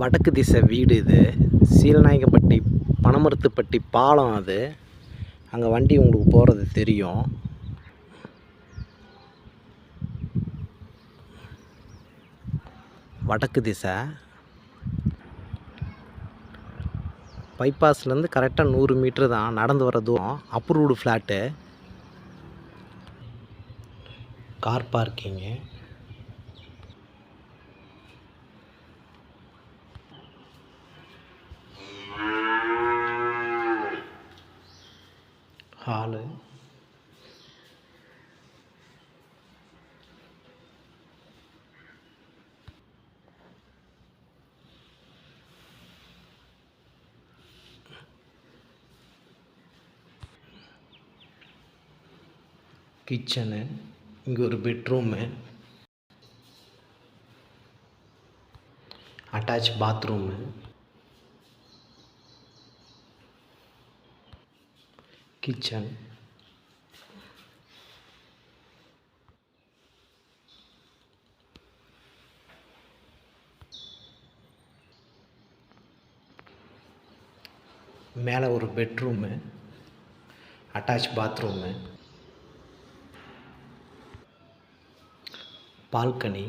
வடக்கு திசை வீடு இது. சீலநாயகப்பட்டி பனமரத்துப்பட்டி பாலம் அது. அங்கே வண்டி உங்களுக்கு போகிறது தெரியும். வடக்கு திசை. பைபாஸ்லேருந்து கரெக்டாக நூறு மீட்ரு தான் நடந்து வர தூரம். Approved flat car parking hall kitchen இங்கே ஒரு பெட்ரூமு அட்டாச் பாத்ரூமு கிச்சன் மேலே ஒரு பெட்ரூமு அட்டாச் பாத்ரூமு பால்கனி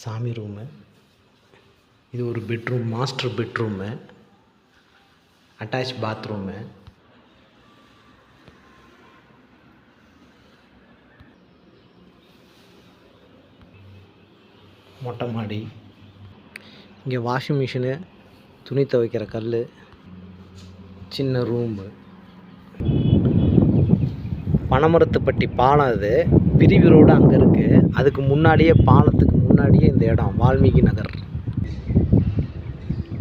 சாமி ரூமு. இது ஒரு bedroom master bedroom. Attach bathroom. மொட்டை மாடி. இங்கே வாஷிங் மிஷினு துணி துவைக்கிற கல் சின்ன ரூமு. பனமரத்துப்பட்டி பாலம் அது. பிரிவு ரோடு அங்கே இருக்குது அதுக்கு முன்னாடியே பாலத்துக்கு முன்னாடியே இந்த இடம் வால்மீகி நகர்.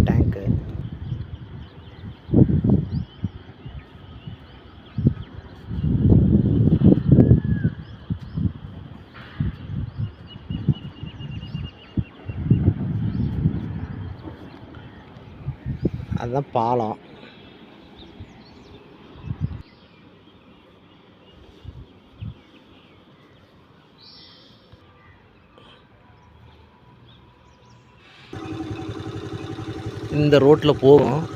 டேங்க்கு அதுதான் பாலம். இந்த ரோட்டில் போகும்.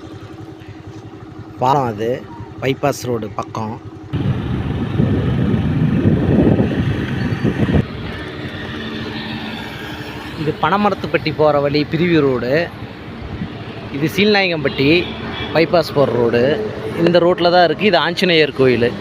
பாலம் அது. பைபாஸ் ரோடு பக்கம். இது பனமரத்துப்பட்டி போகிற வழி பிரிவி ரோடு. இது சீல்நாயகம்பட்டி பைபாஸ் போகிற ரோடு. இந்த ரோட்டில் தான் இருக்குது. இது ஆஞ்சநேயர் கோயில்.